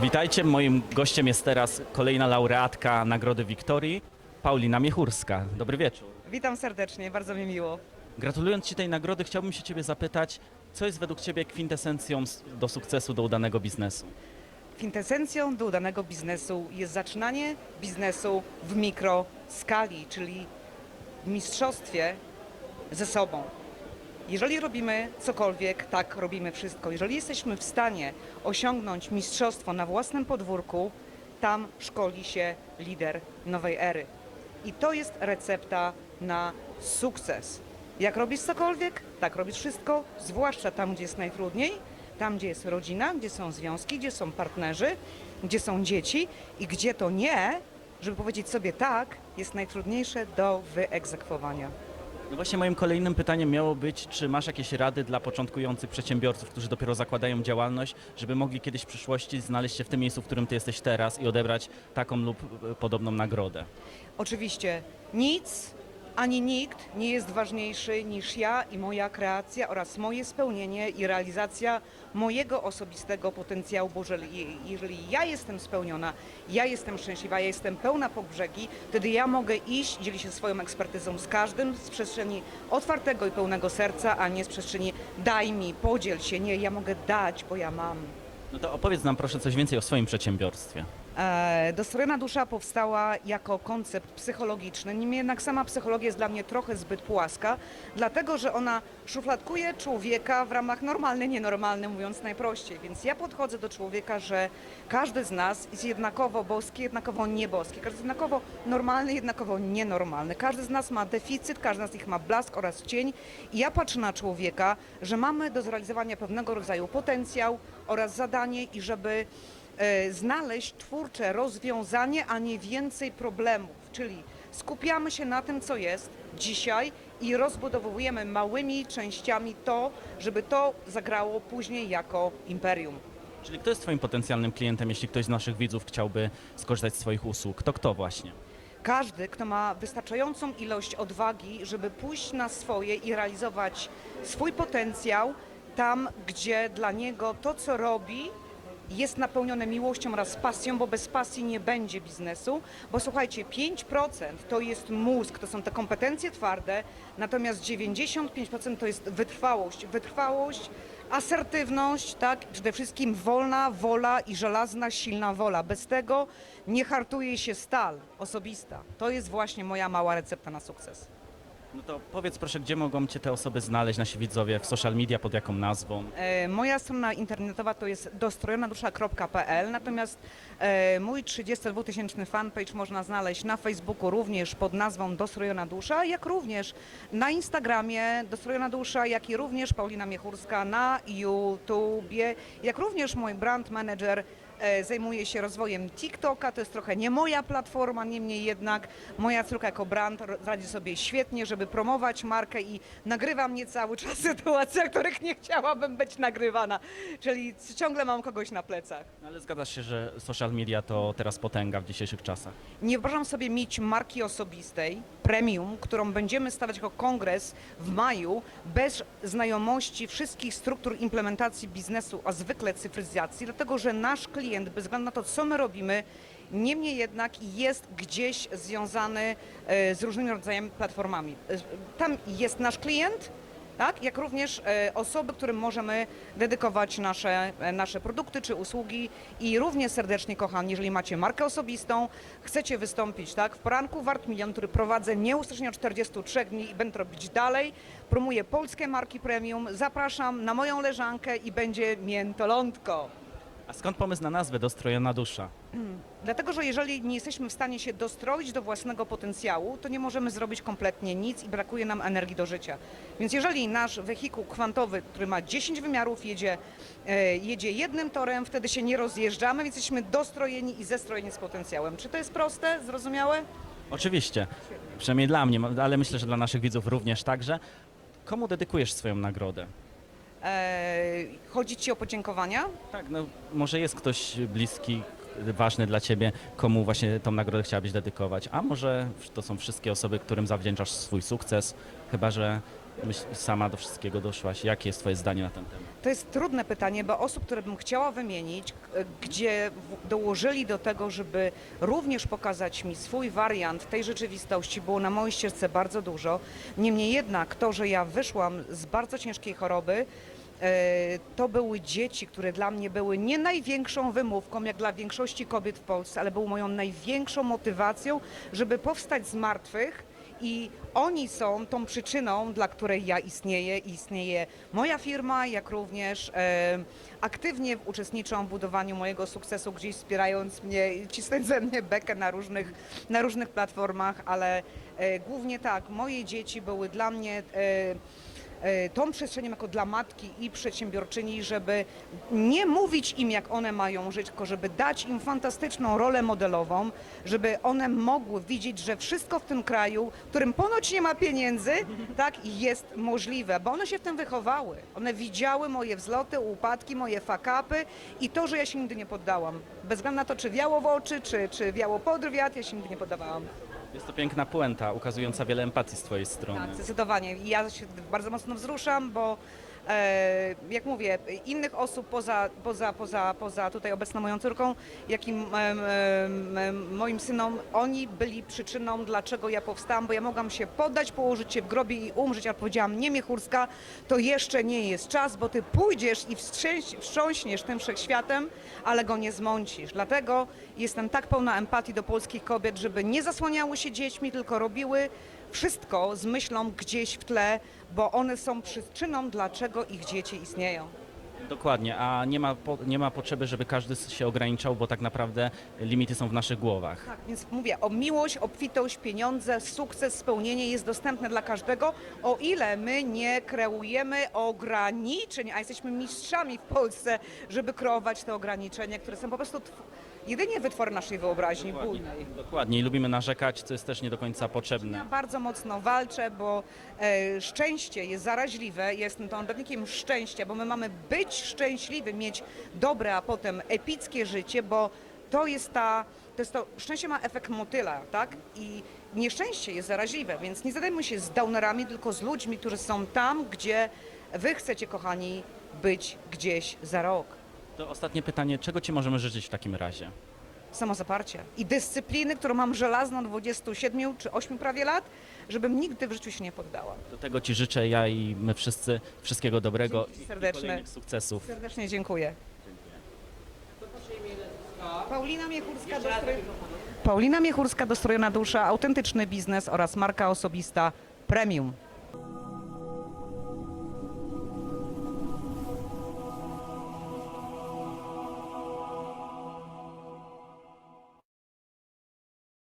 Witajcie, moim gościem jest teraz kolejna laureatka Nagrody Wiktorii, Paulina Miechurska. Dobry wieczór. Witam serdecznie, bardzo mi miło. Gratulując Ci tej nagrody, chciałbym się Ciebie zapytać, co jest według Ciebie kwintesencją do sukcesu, do udanego biznesu? Kwintesencją do udanego biznesu jest zaczynanie biznesu w mikroskali, czyli w mistrzostwie ze sobą. Jeżeli robimy cokolwiek, tak robimy wszystko. Jeżeli jesteśmy w stanie osiągnąć mistrzostwo na własnym podwórku, tam szkoli się lider nowej ery. I to jest recepta na sukces. Jak robisz cokolwiek, tak robisz wszystko, zwłaszcza tam, gdzie jest najtrudniej, tam, gdzie jest rodzina, gdzie są związki, gdzie są partnerzy, gdzie są dzieci i gdzie to nie, żeby powiedzieć sobie tak, jest najtrudniejsze do wyegzekwowania. No właśnie moim kolejnym pytaniem miało być, czy masz jakieś rady dla początkujących przedsiębiorców, którzy dopiero zakładają działalność, żeby mogli kiedyś w przyszłości znaleźć się w tym miejscu, w którym Ty jesteś teraz i odebrać taką lub e, podobną nagrodę? Oczywiście nic ani nikt nie jest ważniejszy niż ja i moja kreacja oraz moje spełnienie i realizacja mojego osobistego potencjału, bo jeżeli, jeżeli ja jestem spełniona, ja jestem szczęśliwa, ja jestem pełna po brzegi, wtedy ja mogę iść, dzielić się swoją ekspertyzą z każdym z przestrzeni otwartego i pełnego serca, a nie z przestrzeni daj mi, podziel się. Nie, ja mogę dać, bo ja mam. No to opowiedz nam proszę coś więcej o swoim przedsiębiorstwie. E, Dostrojona dusza powstała jako koncept psychologiczny, niemniej jednak sama psychologia jest dla mnie trochę zbyt płaska, dlatego że ona szufladkuje człowieka w ramach normalny, nienormalny, mówiąc najprościej. Więc ja podchodzę do człowieka, że każdy z nas jest jednakowo boski, jednakowo nieboski, każdy jest jednakowo normalny, jednakowo nienormalny. Każdy z nas ma deficyt, każdy z nich ma blask oraz cień i ja patrzę na człowieka, że mamy do zrealizowania pewnego rodzaju potencjał oraz zadanie i żeby znaleźć twórcze rozwiązanie, a nie więcej problemów. Czyli skupiamy się na tym, co jest dzisiaj i rozbudowujemy małymi częściami to, żeby to zagrało później jako imperium. Czyli kto jest Twoim potencjalnym klientem, jeśli ktoś z naszych widzów chciałby skorzystać z Twoich usług? To kto właśnie? Każdy, kto ma wystarczającą ilość odwagi, żeby pójść na swoje i realizować swój potencjał tam, gdzie dla niego to, co robi, jest napełnione miłością oraz pasją, bo bez pasji nie będzie biznesu. Bo słuchajcie, 5% to jest mózg, to są te kompetencje twarde, natomiast 95% to jest wytrwałość. Wytrwałość, asertywność, tak? Przede wszystkim wolna wola i żelazna, silna wola. Bez tego nie hartuje się stal osobista. To jest właśnie moja mała recepta na sukces. No to powiedz proszę, gdzie mogą Cię te osoby znaleźć, nasi widzowie, w social media, pod jaką nazwą? E, Moja strona internetowa to jest dostrojonadusza.pl, natomiast e, mój 32-tysięczny fanpage można znaleźć na Facebooku również pod nazwą Dostrojona Dusza, jak również na Instagramie Dostrojona Dusza, jak i również Paulina Miechurska na YouTubie, jak również mój brand manager e, zajmuje się rozwojem TikToka, to jest trochę nie moja platforma, niemniej jednak moja córka jako brand radzi sobie świetnie, żeby promować markę i nagrywa mnie cały czas w sytuacjach, w których nie chciałabym być nagrywana, czyli ciągle mam kogoś na plecach. No Ale zgadzasz się, że social media to teraz potęga w dzisiejszych czasach. Nie wyobrażam sobie mieć marki osobistej, premium, którą będziemy stawiać jako kongres w maju, bez znajomości wszystkich struktur implementacji biznesu, a zwykle cyfryzacji, dlatego że nasz klient, bez względu na to, co my robimy, niemniej jednak jest gdzieś związany e, z różnymi rodzajami platformami. E, Tam jest nasz klient, tak? jak również e, osoby, którym możemy dedykować nasze, nasze produkty czy usługi i równie serdecznie kochani, jeżeli macie markę osobistą, chcecie wystąpić tak? w poranku Wart Milion, który prowadzę nieustrasznie od 43 dni i będę robić dalej, promuję polskie marki premium, zapraszam na moją leżankę i będzie miętolątko. A skąd pomysł na nazwę Dostrojona Dusza? Dlatego, że jeżeli nie jesteśmy w stanie się dostroić do własnego potencjału, to nie możemy zrobić kompletnie nic i brakuje nam energii do życia. Więc jeżeli nasz wehikuł kwantowy, który ma 10 wymiarów, jedzie, e, jedzie jednym torem, wtedy się nie rozjeżdżamy, więc jesteśmy dostrojeni i zestrojeni z potencjałem. Czy to jest proste, zrozumiałe? Oczywiście, przynajmniej dla mnie, ale myślę, że dla naszych widzów również także. Komu dedykujesz swoją nagrodę? E, chodzi Ci o podziękowania? Tak, no może jest ktoś bliski, ważny dla Ciebie, komu właśnie tą nagrodę chciałabyś dedykować, a może to są wszystkie osoby, którym zawdzięczasz swój sukces, chyba że myśl, sama do wszystkiego doszłaś? Jakie jest twoje zdanie na ten temat? To jest trudne pytanie, bo osób, które bym chciała wymienić, gdzie dołożyli do tego, żeby również pokazać mi swój wariant tej rzeczywistości, było na mojej ścieżce bardzo dużo. Niemniej jednak to, że ja wyszłam z bardzo ciężkiej choroby, e, to były dzieci, które dla mnie były nie największą wymówką, jak dla większości kobiet w Polsce, ale były moją największą motywacją, żeby powstać z martwych i oni są tą przyczyną, dla której ja istnieję. I istnieje moja firma, jak również e, aktywnie uczestniczą w budowaniu mojego sukcesu, gdzieś wspierając mnie, cisnąć ze mnie bekę na różnych, na różnych platformach, ale e, głównie tak, moje dzieci były dla mnie e, tą przestrzenią jako dla matki i przedsiębiorczyni, żeby nie mówić im, jak one mają żyć, tylko żeby dać im fantastyczną rolę modelową, żeby one mogły widzieć, że wszystko w tym kraju, w którym ponoć nie ma pieniędzy, tak, jest możliwe, bo one się w tym wychowały. One widziały moje wzloty, upadki, moje fakapy i to, że ja się nigdy nie poddałam. Bez względu na to, czy wiało w oczy, czy, czy wiało pod wiatr, ja się nigdy nie poddawałam. Jest to piękna puenta, ukazująca wiele empatii z twojej strony. Tak, zdecydowanie. I Ja się bardzo mocno wzruszam, bo jak mówię, innych osób poza, poza, poza, poza tutaj obecną moją córką, jak i moim synom, oni byli przyczyną, dlaczego ja powstałam, bo ja mogłam się poddać, położyć się w grobie i umrzeć, ale powiedziałam, nie Miechurska, to jeszcze nie jest czas, bo ty pójdziesz i wstrząśniesz tym wszechświatem, ale go nie zmącisz. Dlatego jestem tak pełna empatii do polskich kobiet, żeby nie zasłaniały się dziećmi, tylko robiły wszystko z myślą gdzieś w tle, bo one są przyczyną, dlaczego ich dzieci istnieją. Dokładnie, a nie ma, po, nie ma potrzeby, żeby każdy się ograniczał, bo tak naprawdę limity są w naszych głowach. Tak, więc mówię, o miłość, obfitość, pieniądze, sukces, spełnienie jest dostępne dla każdego, o ile my nie kreujemy ograniczeń, a jesteśmy mistrzami w Polsce, żeby kreować te ograniczenia, które są po prostu tw- jedynie wytwory naszej wyobraźni bujnej. Dokładnie i lubimy narzekać, co jest też nie do końca potrzebne. Ja bardzo mocno walczę, bo e, szczęście jest zaraźliwe. Jestem tą orędownikiem szczęścia, bo my mamy być szczęśliwi, mieć dobre, a potem epickie życie, bo to jest ta, to jest to, szczęście ma efekt motyla, tak? I nieszczęście jest zaraźliwe, więc nie zadajmy się z downerami, tylko z ludźmi, którzy są tam, gdzie wy chcecie, kochani, być gdzieś za rok. To ostatnie pytanie, czego ci możemy życzyć w takim razie? Samozaparcia i dyscypliny, którą mam żelazną 27 czy 8 prawie lat, żebym nigdy w życiu się nie poddała. Do tego ci życzę ja i my wszyscy wszystkiego dobrego Dzięki i- i serdeczne. kolejnych sukcesów. Serdecznie dziękuję. Paulina Miechurska, dostroj... Paulina Miechurska, dostrojona dusza, autentyczny biznes oraz marka osobista premium.